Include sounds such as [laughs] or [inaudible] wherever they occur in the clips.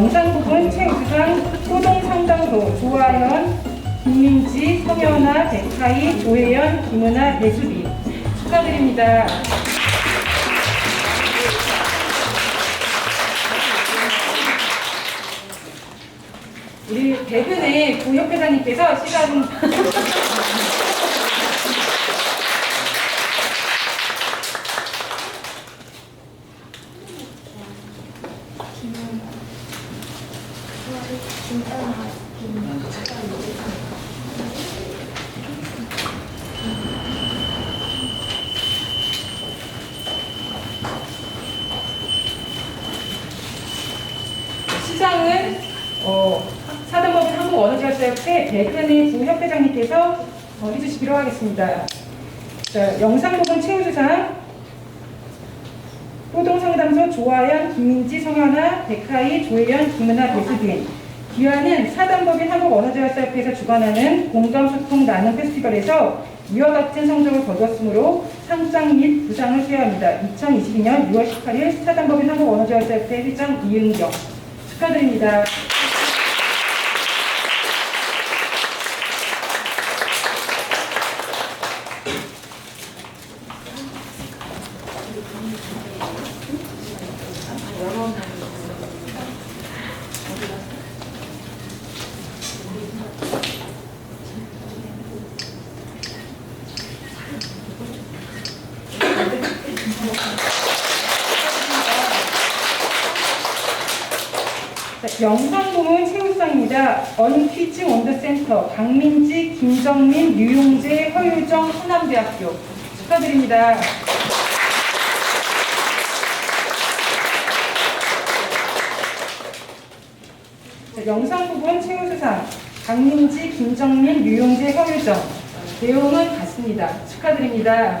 부분 최우수상 소동상담소 조아연, 김민지, 성현아, 백하이, 조혜연, 김은아, 배수비 축하드립니다. 우리 대근의 부협회장님께서 시간 시장은 어, 사단법인 한국언어지원사협회 대근의 부협회장님께서 어, 해주시기로 하겠습니다. 자, 영상 부분 최우수상 호동상담소 조아연, 김민지, 성현아, 백하이, 조혜연, 김은아, 배수빈 기아는 사단법인 한국언어지원사협회에서 주관하는 공감소통 나눔 페스티벌에서 이와 같은 성적을 거두었으므로 상장 및 부상을 수여합니다. 2022년 6월 18일 사단법인 한국언어지원사협회 회장 이은경 축하드립니다. 영상 부문 최우상입니다. 언퀴즈 원더센터 강민지, 김정민, 유용재, 허유정, 호남대학교 축하드립니다. 자, 영상 부분 최우수상 강민지, 김정민, 유용재, 허유정 내용은 같습니다. 축하드립니다.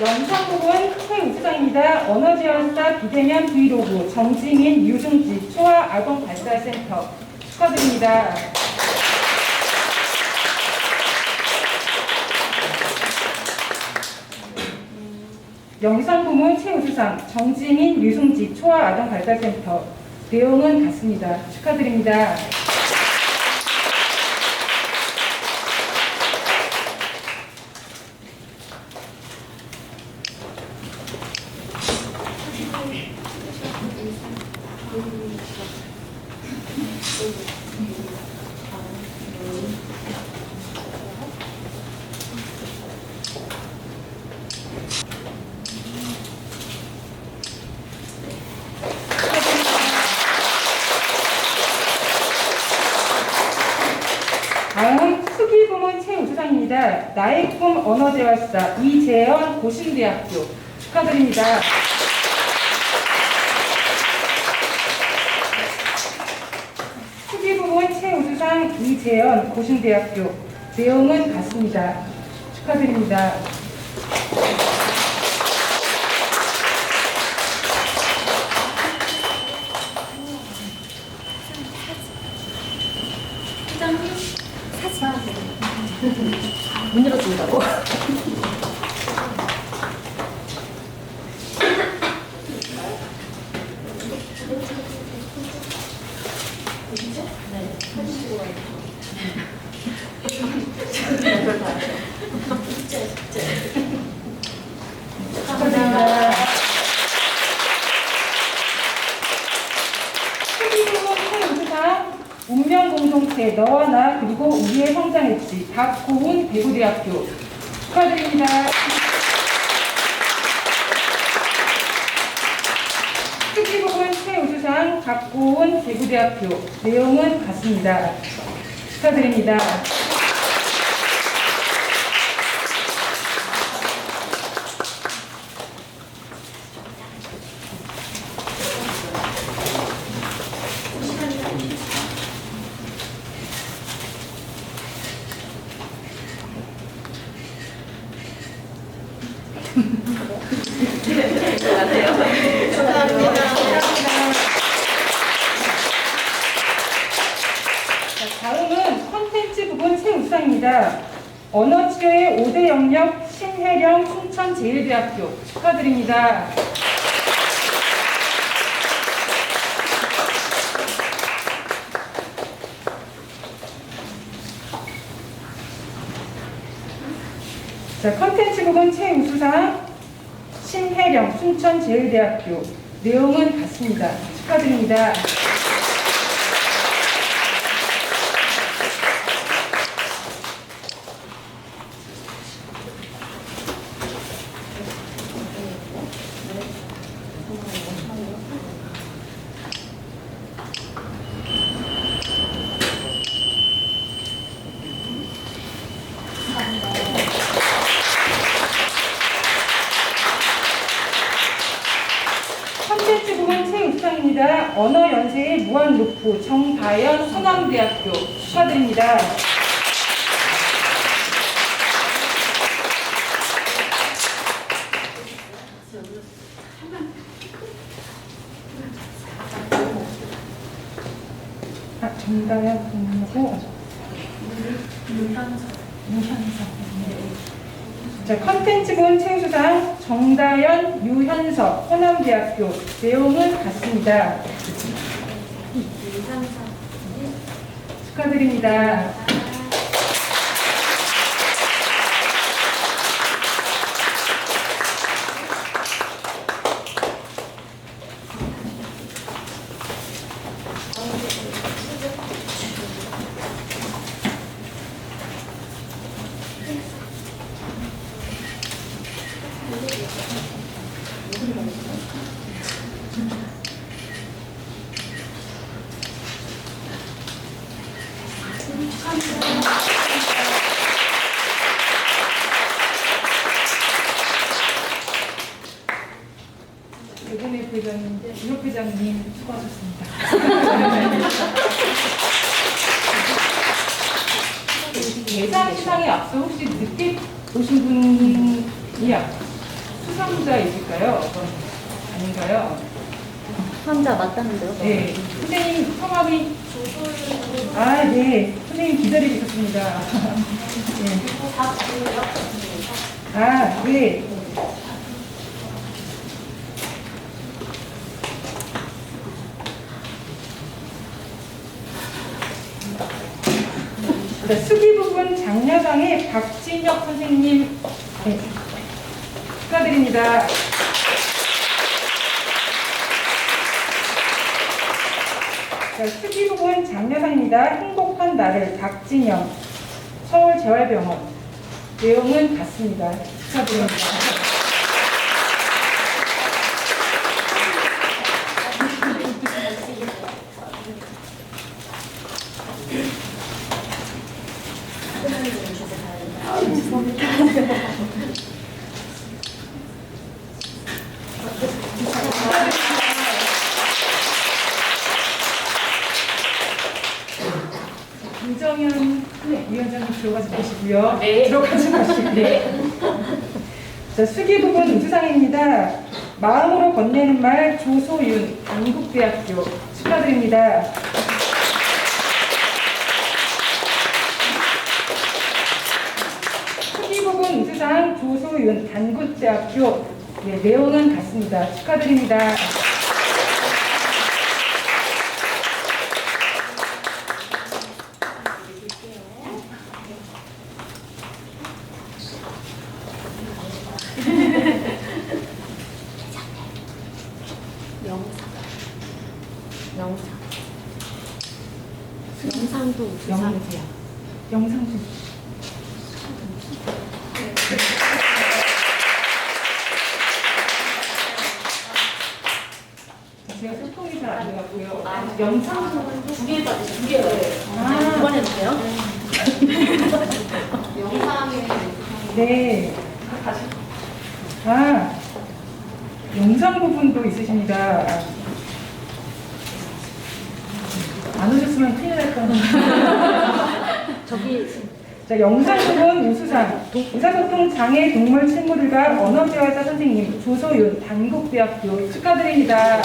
영상 부분 최우수상입니다. 언어지원사 비대면 브이로그 정지민, 유승지 초아 아동 발달센터 축하드립니다. 영상 부문 최우수상 정지민, 유승지 초아 아동 발달센터 내용은 같습니다. 축하드립니다. 다음 수기 부문 최우수상입니다. 나의 꿈 언어 재활사 이재현 고신대학교 축하드립니다. 수기 부문 최우수상 이재현 고신대학교 내용은 같습니다. 축하드립니다. 문 열어준다고? 이렇게 너와 나 그리고 우리의 성장 엣지 박고은 대구대학교 축하드립니다. 특기부분 최우수상 박고은 대구대학교 내용은 같습니다. 축하드립니다. 다음은 콘텐츠 부분 최우수상입니다. 언어치료의 5대 영역 신혜령 순천제일대학교 축하드립니다. 자, 컨텐츠 부분 최우수상 신혜령 순천제일대학교 내용은 같습니다. 축하드립니다. 컨텐츠 부분 최우수상입니다. 언어 연세의 무한 루프 정다연 서남대학교 축하드립니다. 아, 정다연 군하고 자, 컨텐츠군 최우수상 정다연, 유현석, 호남대학교 내용은 같습니다. 축하드립니다. 이번에 회장님, 회장님 수고하셨습니다. [laughs] 예상 시상에 앞서 혹시 늦게 오신 분이 앞- 수상자이실까요? 아닌가요? 환자 맞다는데요? 네, 선생님 성함이 아, 네, 선생님 기다리고 있었습니다. [laughs] 네. 아, 네. 네, 수기 부분 장려상의 박진혁 선생님 네. 축하드립니다. 자, 수기 부분 장려상입니다. 행복한 나를 박진영 서울재활병원 내용은 같습니다. 축하드립니다. 김정현 위원장님 들어가지 마시고요. 네. 들어가지 마시고. 네. 자, 수기 부분 우수상입니다. 마음으로 건네는 말 조소윤 안국대학교 축하드립니다. 수기 부분 우수상 조소윤 단국대학교 네, 내용은 같습니다. 축하드립니다. 영상. 영상. 영상 영상도 영, 영상 좀. 제가 소통이 잘 안 돼갖고요. 아, 영상 두개 받으세요. 두 개요. 아. 두번 해주세요. 네. 아, 영상 부분도 있으십니다. 안 오셨으면 큰일 날 뻔. 저기 자, 영상 부분 우수상 의사소통 장애 동물 친구들과 언어재활사 선생님 조소윤 단국대학교 축하드립니다.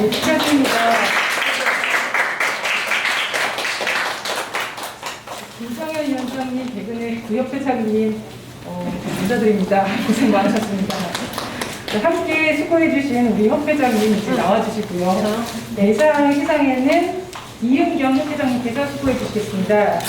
네, 축하드립니다. 김성현 위원장님, 대근의 구협회장님, 어, 감사드립니다. 고생 많으셨습니다. 네, 함께 수고해주신 우리 협 회장님 이제 나와주시고요. 내상 시상에는 이윤경 협 회장님께서 수고해주시겠습니다.